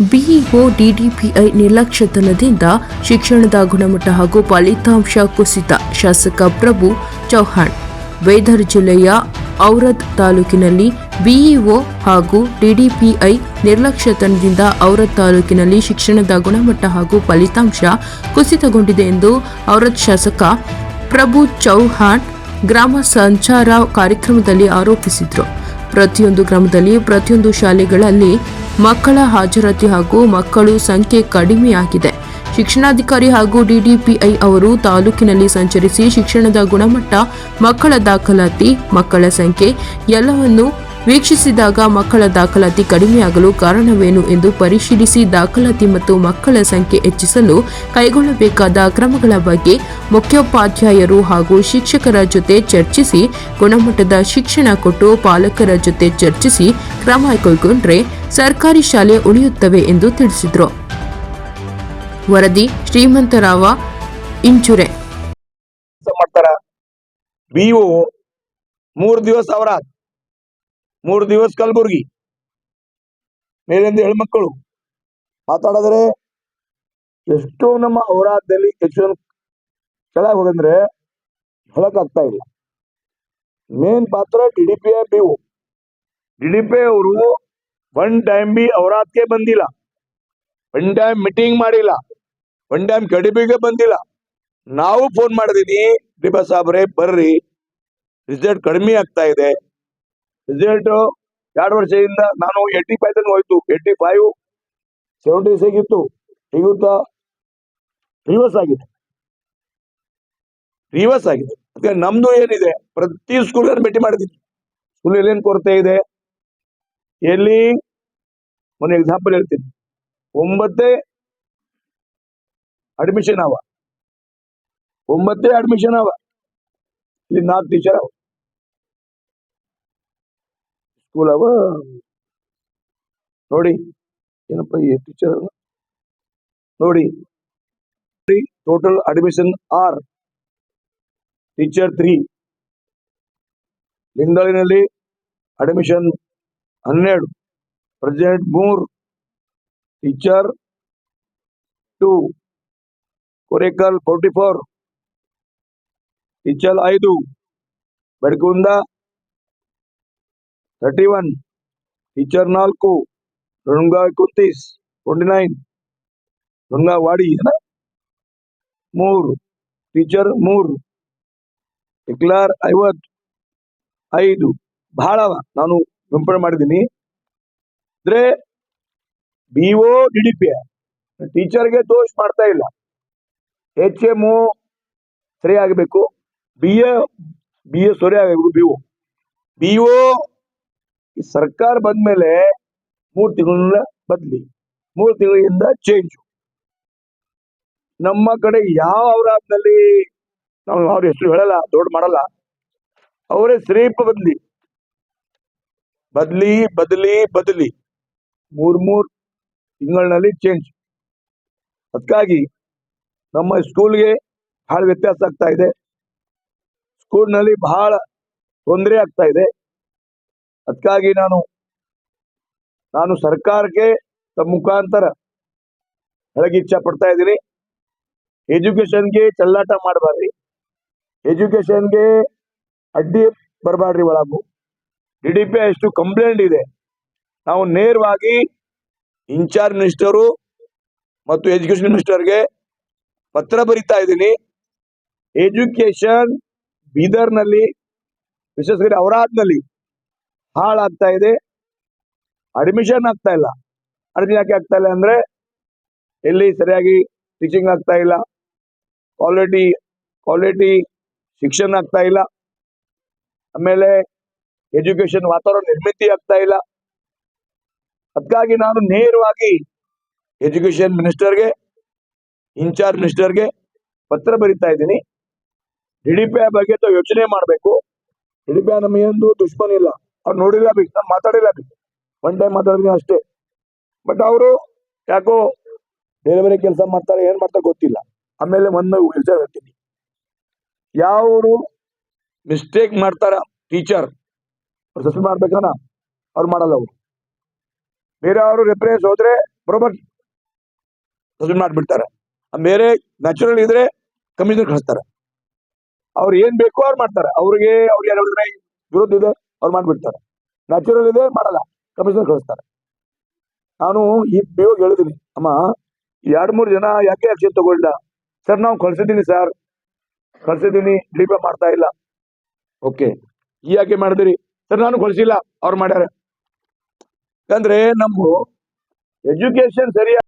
BEO DDPI ನಿರ್ಲಕ್ಷ್ಯತನದಿಂದ ಶಿಕ್ಷಣದ ಗುಣಮಟ್ಟ ಹಾಗೂ ಫಲಿತಾಂಶ ಕುಸಿತ. ಶಾಸಕ ಪ್ರಭು ಚೌಹಾಣ್ ವೇದರ್ ಜಿಲ್ಲೆಯ ಔರದ್ ತಾಲೂಕಿನಲ್ಲಿ ಬಿಇಒ ಹಾಗೂ ಡಿಡಿಪಿಐ ನಿರ್ಲಕ್ಷ್ಯತನದಿಂದ ಔರದ್ ತಾಲೂಕಿನಲ್ಲಿ ಶಿಕ್ಷಣದ ಗುಣಮಟ್ಟ ಹಾಗೂ ಫಲಿತಾಂಶ ಕುಸಿತಗೊಂಡಿದೆ ಎಂದು ಔರದ್ ಶಾಸಕ ಪ್ರಭು ಚೌಹಾಣ್ ಗ್ರಾಮ ಸಂಚಾರ ಕಾರ್ಯಕ್ರಮದಲ್ಲಿ ಆರೋಪಿಸಿದರು. ಪ್ರತಿಯೊಂದು ಗ್ರಾಮದಲ್ಲಿ ಪ್ರತಿಯೊಂದು ಶಾಲೆಗಳಲ್ಲಿ ಮಕ್ಕಳ ಹಾಜರಾತಿ ಹಾಗೂ ಮಕ್ಕಳು ಸಂಖ್ಯೆ ಕಡಿಮೆಯಾಗಿದೆ. ಶಿಕ್ಷಣಾಧಿಕಾರಿ ಹಾಗೂ ಡಿಡಿಪಿಐ ಅವರು ತಾಲೂಕಿನಲ್ಲಿ ಸಂಚರಿಸಿ ಶಿಕ್ಷಣದ ಗುಣಮಟ್ಟ, ಮಕ್ಕಳ ದಾಖಲಾತಿ, ಮಕ್ಕಳ ಸಂಖ್ಯೆ ಎಲ್ಲವನ್ನು ವೀಕ್ಷಿಸಿದಾಗ ಮಕ್ಕಳ ದಾಖಲಾತಿ ಕಡಿಮೆಯಾಗಲು ಕಾರಣವೇನು ಎಂದು ಪರಿಶೀಲಿಸಿ ದಾಖಲಾತಿ ಮತ್ತು ಮಕ್ಕಳ ಸಂಖ್ಯೆ ಹೆಚ್ಚಿಸಲು ಕೈಗೊಳ್ಳಬೇಕಾದ ಕ್ರಮಗಳ ಬಗ್ಗೆ ಮುಖ್ಯೋಪಾಧ್ಯಾಯರು ಹಾಗೂ ಶಿಕ್ಷಕರ ಜೊತೆ ಚರ್ಚಿಸಿ, ಗುಣಮಟ್ಟದ ಶಿಕ್ಷಣ ಕೊಟ್ಟು ಪಾಲಕರ ಜೊತೆ ಚರ್ಚಿಸಿ ಕ್ರಮ ಕೈಗೊಂಡ್ರೆ ಸರ್ಕಾರಿ ಶಾಲೆ ಉಳಿಯುತ್ತವೆ ಎಂದು ತಿಳಿಸಿದರು. ವರದಿ ಶ್ರೀಮಂತರಾವ ಇಂಚುರೆ. ಬಿಒ ದಿವಸ ಅವರಾತ್ ಮೂರ್ ದಿವಸ ಕಲಬುರ್ಗಿ. ಮೇಲಿಂದ ಹೆಣ್ಮಕ್ಕಳು ಮಾತಾಡಿದ್ರೆ ಎಷ್ಟೋ ನಮ್ಮ ಹೋರಾಟದಲ್ಲಿ ಹೆಚ್ಚು ಕೆಳಗೆ ಹೋಗಂದ್ರೆ ಆಗ್ತಾ ಇಲ್ಲ. ಮೇನ್ ಪಾತ್ರ D D P D D P ಅವರು ಒನ್ ಟೈಮ್ ಬಿ ಅವರಾತ್ಗೆ ಬಂದಿಲ್ಲ. ಒನ್ ಟೈಮ್ ಮೀಟಿಂಗ್ ಮಾಡಿಲ್ಲ. ಒನ್ ಟೈಮ್ ಕಡಿಮೆಗೆ ಬಂದಿಲ್ಲ. ನಾವು ಫೋನ್ ಮಾಡಿದೀನಿ ಡಿಬಾ ಸಾಬ್ರೆ ಬರ್ರಿ. ರಿಸಲ್ಟ್ ಕಡಿಮೆ ಆಗ್ತಾ ಇದೆ. ರಿಸಲ್ಟ್ ಎರಡು ವರ್ಷದಿಂದ ನಾನು ಏಯ್ಟಿ ಫೈವ್ ತನಕ ಹೋಯ್ತು. ಏಯ್ಟಿ ಫೈವ್ ಸೆವೆಂಟಿ ಸಿಕ್ಸ್ ಇತ್ತು ಈಗುತ್ತ ರಿವರ್ಸ್ ಆಗಿದೆ ರಿವರ್ಸ್ ಆಗಿದೆ ಅದಕ್ಕೆ ನಮ್ದು ಏನಿದೆ? ಪ್ರತಿ ಸ್ಕೂಲ್ ಭೇಟಿ ಮಾಡಿದ್ದೀನಿ. ಸ್ಕೂಲ್ ಏನ್ ಕೊರತೆ ಇದೆ? ಎಲ್ಲಿ? ಒಂದು ಎಕ್ಸಾಂಪಲ್ ಹೇಳ್ತೀನಿ. ಒಂಬತ್ತೇ ಅಡ್ಮಿಷನ್ ಅವ ಒಂಬತ್ತೇ ಅಡ್ಮಿಷನ್ ಅವ ಇಲ್ಲಿ ನಾಲ್ಕು ಟೀಚರ್ ಅವ ಸ್ಕೂಲ್ ಅವ ನೋಡಿ, ಏನಪ್ಪ ಈ ಟೀಚರ್ ನೋಡಿ ಟೋಟಲ್ ಅಡ್ಮಿಷನ್ ಆರ್ ಟೀಚರ್ ತ್ರೀ ಲಿಂಗದಳಿನಲ್ಲಿ ಅಡ್ಮಿಷನ್ ಹನ್ನೆರಡು ಪ್ರೆಸಿಡೆಂಟ್ ಮೂರ್ ಟೀಚರ್ ಟೂ ಕೊರೇಕಲ್ ಫೋರ್ಟಿ ಫೋರ್ ಟೀಚರ್ ಐದು ಬಡ್ಕುಂದ ಥರ್ಟಿ ಒನ್ ಟೀಚರ್ ನಾಲ್ಕು ರುಣಗ ಕುಂತೀಸ್ ಟ್ವೆಂಟಿ ನೈನ್ ರುಣಗ ವಾಡಿ ಮೂರು ಟೀಚರ್ ಮೂರು ಎಕ್ಲಾರ್ ಐವತ್ತು ಐದು ಬಹಳ. ನಾನು ವಿಂಪಣೆ ಮಾಡಿದ್ದೀನಿ ಅಂದ್ರೆ B O D D P ಟೀಚರ್ಗೆ ದೋಷ ಮಾಡ್ತಾ ಇಲ್ಲ. ಎಚ್ ಎಂ ಸರಿ ಆಗಬೇಕು. ಬಿ ಎ ಬಿ ಎ ಸರಿ ಆಗಬೇಕು ಬಿ ಒ ಬಿ ಒ ಈ ಸರ್ಕಾರ ಬಂದ್ಮೇಲೆ ಮೂರು ತಿಂಗಳ ಬದ್ಲಿ, ಮೂರು ತಿಂಗಳಿಂದ ಚೇಂಜ್ ನಮ್ಮ ಕಡೆ ಯಾವ ಅವರಾದ್ನಲ್ಲಿ ನಾವು ಅವ್ರ ಹೆಸರು ಹೇಳಲ್ಲ, ದೊಡ್ಡ ಮಾಡಲ್ಲ. ಅವರೇ ಸ್ರೀಪ ಬದ್ಲಿ. ಬದ್ಲಿ, ಬದಲಿ ಬದಲಿ. ಮೂರ್ ಮೂರ್ ತಿಂಗಳಿನಲ್ಲಿ ಚೇಂಜ್ ಅದಕ್ಕಾಗಿ ನಮ್ಮ ಸ್ಕೂಲ್ಗೆ ಬಹಳ ವ್ಯತ್ಯಾಸ ಆಗ್ತಾ ಇದೆ. ಸ್ಕೂಲ್ನಲ್ಲಿ ಬಹಳ ತೊಂದರೆ ಆಗ್ತಾ ಇದೆ. ಅದಕ್ಕಾಗಿ ನಾನು ನಾನು ಸರ್ಕಾರಕ್ಕೆ ತಮ್ಮ ಮುಖಾಂತರ ಹೇಳಿ ಇಚ್ಛೆ ಪಡ್ತಾ ಇದ್ದೀನಿ. ಎಜುಕೇಶನ್ಗೆ ಚಲ್ಲಾಟ ಮಾಡಬಾರ್ರಿ. ಎಜುಕೇಶನ್ಗೆ ಅಡ್ಡಿ ಬರಬಾರ್ರಿ ಒಳಗು. ಡಿ ಡಿ ಪಿ ಎಷ್ಟು ಕಂಪ್ಲೇಂಟ್ ಇದೆ. ನಾವು ನೇರವಾಗಿ ಇನ್ಚಾರ್ಜ್ ಮಿನಿಸ್ಟರು ಮತ್ತು ಎಜುಕೇಶನ್ ಮಿನಿಸ್ಟರ್ಗೆ ಪತ್ರ ಬರಿತಾ ಇದ್ದೀನಿ. ಎಜುಕೇಶನ್ ಬೀದರ್ನಲ್ಲಿ ವಿಶೇಷಕರಿ ಔರಾದ್ನಲ್ಲಿ ಹಾಳಾಗ್ತಾ ಇದೆ. ಅಡ್ಮಿಷನ್ ಆಗ್ತಾ ಇಲ್ಲ. ಅಡ್ಮಿಷನ್ ಯಾಕೆ ಆಗ್ತಾ ಇಲ್ಲ ಅಂದ್ರೆ ಎಲ್ಲಿ ಸರಿಯಾಗಿ ಟೀಚಿಂಗ್ ಆಗ್ತಾ ಇಲ್ಲ. ಕ್ವಾಲಿಟಿ ಕ್ವಾಲಿಟಿ ಶಿಕ್ಷಣ ಆಗ್ತಾ ಇಲ್ಲ. ಆಮೇಲೆ ಎಜುಕೇಶನ್ ವಾತಾವರಣ ನಿರ್ಮಿತಿ ಆಗ್ತಾ ಇಲ್ಲ. ಅದಕ್ಕಾಗಿ ನಾನು ನೇರವಾಗಿ ಎಜುಕೇಶನ್ ಮಿನಿಸ್ಟರ್ಗೆ ಇನ್ಚಾರ್ಜ್ ಮಿನಿಸ್ಟರ್ಗೆ ಪತ್ರ ಬರಿತಾ ಇದ್ದೀನಿ. ಡಿ ಡಿ ಪಿ ಬಗ್ಗೆ ಯೋಚನೆ ಮಾಡಬೇಕು? ಡಿಡಿಪಿ ಡಿ ಪಿ ನಮಗೆ ಎಂದು ದುಶ್ಮನ್ ಇಲ್ಲ. ಅವ್ರು ನೋಡಿಲ್ಲ ಬಿ ನಾನು ಮಾತಾಡಿಲ್ಲ ಬಿ ಒನ್ ಟೈಮ್ ಮಾತಾಡಿದೀನಿ ಅಷ್ಟೇ. ಬಟ್ ಅವರು ಯಾಕೋ ಬೇರೆ ಬೇರೆ ಕೆಲಸ ಮಾಡ್ತಾರೆ, ಏನ್ ಮಾಡ್ತಾರೆ ಗೊತ್ತಿಲ್ಲ. ಆಮೇಲೆ ಒಂದು ವಿಚಾರ ಹೇಳ್ತೀನಿ. ಯಾವರು ಮಿಸ್ಟೇಕ್ ಮಾಡ್ತಾರ ಟೀಚರ್ ಅವ್ರು ಸಸ್ಪೆಂಡ್ ಮಾಡ್ಬೇಕನ? ಅವ್ರು ಮಾಡಲ್ಲ ಅವರು. ಬೇರೆ ಅವರು ರೆಫರೆನ್ಸ್ ಹೋದ್ರೆ ಬರೋಬರ್ ಸಸ್ಪೆಂಡ್ ಮಾಡಿಬಿಡ್ತಾರೆ. ಬೇರೆ ನ್ಯಾಚುರಲ್ ಇದ್ರೆ ಕಮಿಷನ್ ಕಳಿಸ್ತಾರೆ. ಅವ್ರು ಏನ್ ಬೇಕೋ ಅವ್ರು ಮಾಡ್ತಾರೆ. ಅವ್ರಿಗೆ ಅವ್ರು ಯಾರು ಹೇಳಿದ್ರೆ, ವಿರೋಧ ಇದೆ? ಅವ್ರು ಮಾಡ್ಬಿಡ್ತಾರೆ. ನ್ಯಾಚುರಲ್ ಇದೆ ಮಾಡಲ್ಲ. ಕಮಿಷನರ್ ಕಳಿಸ್ತಾರೆ. ನಾನು ಈ ಪಿ ಹೇಳಿದೀನಿ. ಅಮ್ಮ ಎರಡ್ ಮೂರು ಜನ ಯಾಕೆ ಆಕ್ಷನ್ ತಗೊಳ್ಳ ಸರ್ ನಾವು ಕಳ್ಸಿದ್ದೀನಿ ಸರ್ ಕಳ್ಸಿದ್ದೀನಿ ಡಿಪೆ ಮಾಡ್ತಾ ಇಲ್ಲ. ಓಕೆ ಈ ಯಾಕೆ ಮಾಡಿದಿರಿ. ಸರ್ ನಾನು ಕಳ್ಸಿಲ್ಲ. ಅವ್ರು ಮಾಡ್ಯಾರ. ಯಾಕಂದ್ರೆ ನಮ್ಮ ಎಜುಕೇಶನ್ ಸರಿಯಾಗಿ